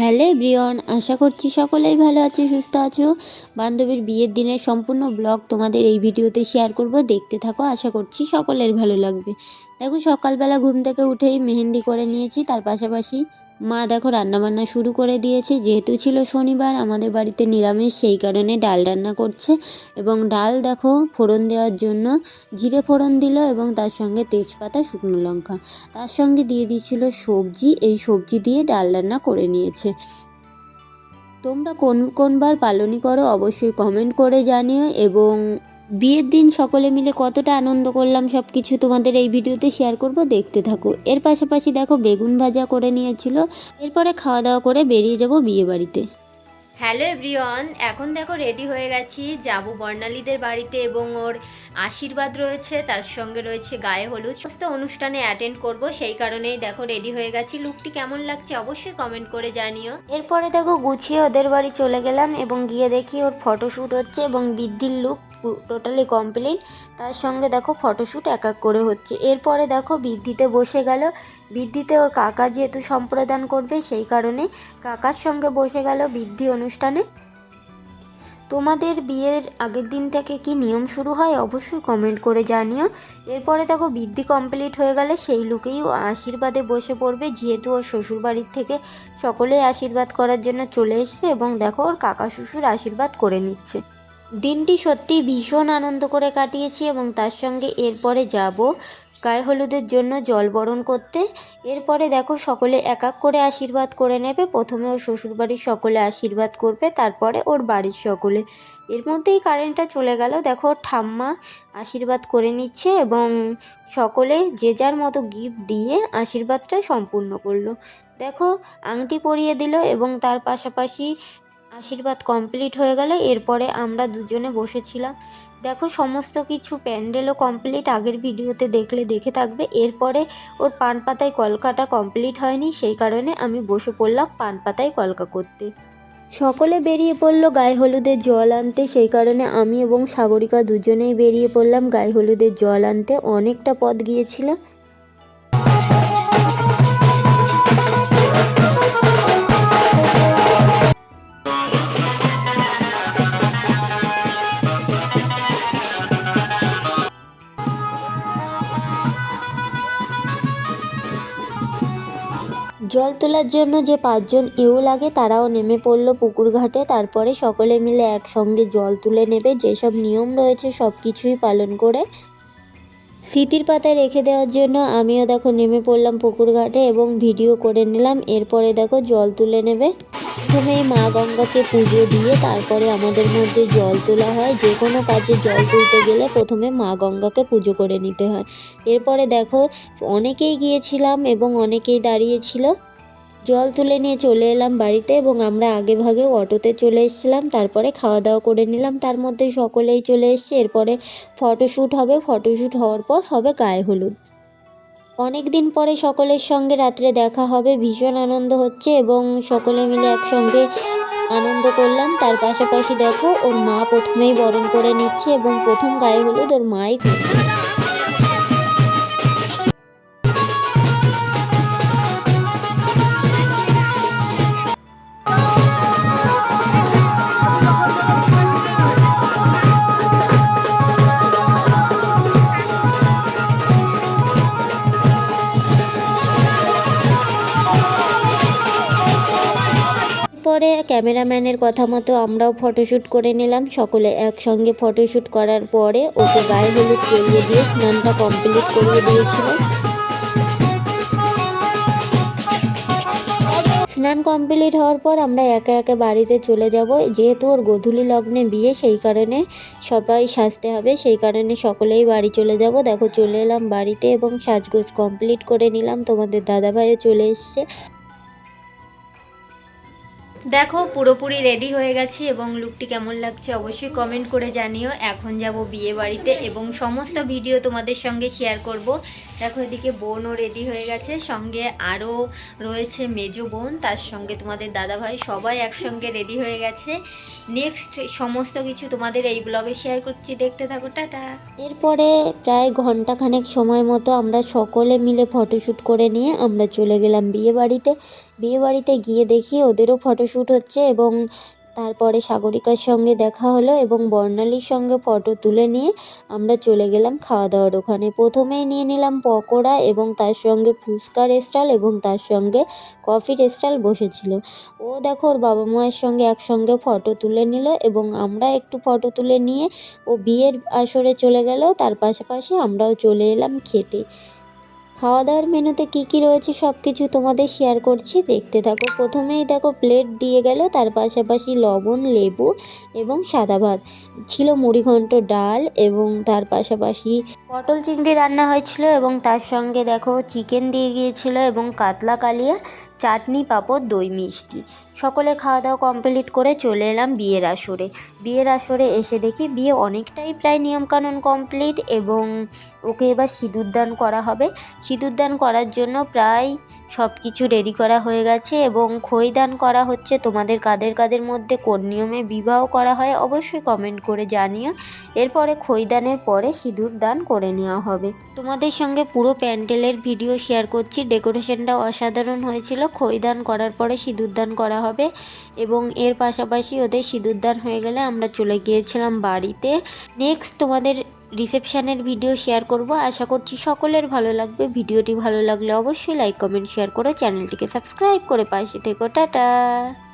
Hello Brian আশা করছি সকলেই ভালো আছে, সুস্থ আছো। বান্ধবীর বিয়ের দিনের সম্পূর্ণ ব্লগ তোমাদের এই ভিডিওতে শেয়ার করব। দেখতে থাকো, আশা করছি সকলের ভালো লাগবে। দেখো, সকালবেলা ঘুম থেকে উঠেই মেহেন্দি করে নিয়েছি, তার পাশাপাশি মা দেখো রান্নাবান্না শুরু করে দিয়েছে। যেহেতু ছিল শনিবার, আমাদের বাড়িতে নিরামিষ, সেই কারণে ডাল রান্না করছে। এবং ডাল দেখো ফোড়ন দেওয়ার জন্য জিরে ফোড়ন দিল এবং তার সঙ্গে তেজপাতা, শুকনো লঙ্কা। তার সঙ্গে দিয়ে দিয়েছিল সবজি। এই সবজি দিয়ে ডাল রান্না করে নিয়েছে। তোমরা কোন কোনবার পালনই করো অবশ্যই কমেন্ট করে জানিও। এবং বিয়ের দিন সকলে মিলে কতটা আনন্দ করলাম সব কিছু তোমাদের এই ভিডিওতে শেয়ার করব দেখতে থাকো। এর পাশাপাশি দেখো বেগুন ভাজা করে নিয়েছিল। এরপরে খাওয়া দাওয়া করে বেরিয়ে যাব বিয়ে বাড়িতে। হ্যালো এভরিওয়ান এখন দেখো রেডি হয়ে গেছি। যাব বর্ণালীদের বাড়িতে এবং ওর আশীর্বাদ রয়েছে তার সঙ্গে রয়েছে গায়ে হলুদ। সমস্ত অনুষ্ঠানে অ্যাটেন্ড করব সেই কারণেই দেখো রেডি হয়ে গেছি। লুকটি কেমন লাগছে অবশ্যই কমেন্ট করে জানিও। এরপরে দেখো গুছিয়ে ওদের বাড়ি চলে গেলাম এবং গিয়ে দেখি ওর ফটোশ্যুট হচ্ছে এবং বৃদ্ধির লুক টোটালি কমপ্লিট তার সঙ্গে দেখো ফটোশ্যুট এক এক করে হচ্ছে। এরপরে দেখো বৃদ্ধিতে বসে গেল। বৃদ্ধিতে ওর কাকা যেহেতু সম্প্রদান করবে, সেই কারণে কাকার সঙ্গে বসে গেল বৃদ্ধি অনুষ্ঠানে। তোমাদের বিয়ের আগের দিন থেকে কি নিয়ম শুরু হয়? অবশ্যই কমেন্ট করে জানিও। এরপরে দেখো বৃদ্ধি কমপ্লিট হয়ে গেলে সেই লোকেই আশীর্বাদে বসে পড়বে। যেহেতু ওর শ্বশুরবাড়ির থেকে সকলেই আশীর্বাদ করার জন্য চলে এসছে এবং দেখো ওর কাকা, শ্বশুর আশীর্বাদ করে নিচ্ছে। দিনটি সত্যি ভীষণ আনন্দ করে কাটিয়েছি এবং তার সঙ্গে এরপরে যাব গায়ে হলুদের জন্য জল বরণ করতে। এরপরে দেখো সকলে এক এক করে আশীর্বাদ করে নেবে। প্রথমে ওর শ্বশুরবাড়ির সকলে আশীর্বাদ করবে, তারপরে ওর বাড়ির সকলে। এর মধ্যেই কারেন্টটা চলে গেল। দেখো ঠাম্মা আশীর্বাদ করে নিচ্ছে এবং সকলে যে যার মতো গিফট দিয়ে আশীর্বাদটা সম্পূর্ণ করল। দেখো আংটি পরিয়ে দিল এবং তার পাশাপাশি আশীর্বাদ কমপ্লিট হয়ে গেলে। এরপরে আমরা দুজনে বসেছিলাম। দেখো, সমস্ত কিছু প্যান্ডেলও কমপ্লিট আগের ভিডিওতে দেখলে দেখে থাকবে। এরপরে ওর পান পাতায় কলকাটা কমপ্লিট হয়নি। সেই কারণে আমি বসে পড়লাম পান পাতায় কলকা করতে। সকলে বেরিয়ে পড়ল গায়ে হলুদের জল আনতে। সেই কারণে আমি এবং সাগরিকা দুজনেই বেরিয়ে পড়লাম গায়ে হলুদের জল আনতে। অনেকটা পথ গিয়েছিল জল তোলার জন্য যে পাঁচজন ইউ লাগে, তারাও নেমে পড়ল পুকুর ঘাটে তারপরে সকলে মিলে একসঙ্গে জল তুলে নেবে। যেসব নিয়ম রয়েছে সব কিছুই পালন করে স্মৃতির পাতায় রেখে দেওয়ার জন্য আমিও দেখো নেমে পড়লাম পুকুর ঘাটে এবং ভিডিও করে নিলাম। এরপরে দেখো জল তুলে নেবে। প্রথমে মা গঙ্গাকে পুজো দিয়ে তারপরে আমাদের মধ্যে জল তোলা হয়। যে কোনো কাজে জল তুলতে গেলে প্রথমে মা গঙ্গাকে পুজো করে নিতে হয়। এরপরে দেখো অনেকেই গিয়েছিলাম এবং অনেকেই দাঁড়িয়েছিল জল তুলে নিয়ে চলে এলাম বাড়িতে এবং আমরা আগে ভাগে অটোতে চলে এসেছিলাম, তারপরে খাওয়া দাওয়া করে নিলাম। তার মধ্যে সকলেই চলে এসছে। এরপরে ফটোশ্যুট হবে। ফটোশ্যুট হওয়ার পর হবে গায়ে হলুদ। অনেক দিন পরে সকলের সঙ্গে রাত্রে দেখা হবে। ভীষণ আনন্দ হচ্ছে এবং সকলে মিলে একসঙ্গে আনন্দ করলাম। তার পাশাপাশি দেখো, ওর মা প্রথমেই বরণ করে নিচ্ছে এবং প্রথম গায়ে হলুদ ওর মাই করবে পরে ক্যামেরাম্যানের কথা মতো আমরাও ফটোশ্যুট করে নিলাম। সকলে একসঙ্গে ফটোশ্যুট করার পরে ওকে গায়ে হলুদ করিয়ে দিয়ে স্নানটা কমপ্লিট করিয়ে দিয়েছিল স্নান কমপ্লিট হওয়ার পর আমরা একে একে বাড়িতে চলে যাব। যেহেতু ওর গোধূলি লগ্নে বিয়ে, সেই কারণে সবাই সাজতে হবে। সেই কারণে সকলেই বাড়ি চলে যাব। দেখো, চলে এলাম বাড়িতে এবং সাজগোজ কমপ্লিট করে নিলাম। তোমাদের দাদাভাইও চলে এসছে। দেখো, পুরোপুরি রেডি হয়ে গেছি এবং লুকটি কেমন লাগছে অবশ্যই কমেন্ট করে জানিও। এখন যাব বিয়ে বাড়িতে এবং সমস্ত ভিডিও তোমাদের সঙ্গে শেয়ার করব। দেখো, এদিকে বোনও রেডি হয়ে গেছে। সঙ্গে আরও রয়েছে মেজো বোন, তার সঙ্গে তোমাদের দাদাভাই সবাই একসঙ্গে রেডি হয়ে গেছে। নেক্সট সমস্ত কিছু তোমাদের এই ব্লগে শেয়ার করছি। দেখতে থাকো, টাটা। এরপরে প্রায় ঘন্টাখানেক সময় মতো আমরা সকলে মিলে ফটোশ্যুট করে নিয়ে আমরা চলে গেলাম বিয়ে বাড়িতে বিয়ে বাড়িতে গিয়ে দেখি ওদেরও ফটোশ্যুট হচ্ছে এবং তারপরে সাগরিকার সঙ্গে দেখা হলো এবং বর্ণালীর সঙ্গে ফটো তুলে নিয়ে আমরা চলে গেলাম খাওয়া দাওয়ার ওখানে। প্রথমেই নিয়ে নিলাম পকোড়া এবং তার সঙ্গে ফুচকার স্টল এবং তার সঙ্গে কফির স্টল বসেছিল। ও দেখো ওর বাবা মায়ের সঙ্গে একসঙ্গে ফটো তুলে নিল এবং আমরা একটু ফটো তুলে নিয়ে ও বিয়ের আসরে চলে গেল। তার পাশাপাশি আমরাও চলে এলাম খেতে। খাওয়া দাওয়ার মেনুতে কি কি রয়েছে সব কিছু তোমাদের শেয়ার করছি। দেখতে থাকো, প্রথমেই দেখো প্লেট দিয়ে গেল, তার পাশাপাশি লবণ, লেবু এবং সাদা ভাত। ছিল মুড়িঘণ্ট ডাল এবং তার পাশাপাশি পটল চিংড়ি রান্না হয়েছিল এবং তার সঙ্গে দেখো চিকেন দিয়ে গিয়েছিল এবং কাতলা কালিয়া চাটনি পাঁপড় দই মিষ্টি। সকলে খাওয়া দাওয়া কমপ্লিট করে চলে এলাম বিয়ের আসরে। বিয়ের আসরে এসে দেখি বিয়ে অনেকটাই প্রায় নিয়মকানুন কমপ্লিট এবং ওকে এবার সিঁদুরদান করা হবে। সিঁদুরদান করার জন্য প্রায় সব কিছু রেডি করা হয়ে গেছে এবং খইদান করা হচ্ছে। তোমাদের কাদের কাদের মধ্যে কোন নিয়মে বিবাহ করা হয় অবশ্যই কমেন্ট করে জানিও। এরপরে খইদানের পরে সিঁদুর দান করে নেওয়া হবে। তোমাদের সঙ্গে পুরো প্যান্ডেলের ভিডিও শেয়ার করছি। ডেকোরেশনটাও অসাধারণ হয়েছিল। খইদান করার পরে সিঁদুরদান করা হবে এবং এর পাশাপাশি ওদের সিঁদুরদান হয়ে গেলে আমরা চলে গিয়েছিলাম বাড়িতে। নেক্সট তোমাদের রিসেপশানের ভিডিও শেয়ার করব। আশা করছি সকলের ভালো লাগবে। ভিডিওটি ভালো লাগলে অবশ্যই লাইক কমেন্ট শেয়ার করে চ্যানেলটিকে সাবস্ক্রাইব করে পাশে থেকো। টাটা!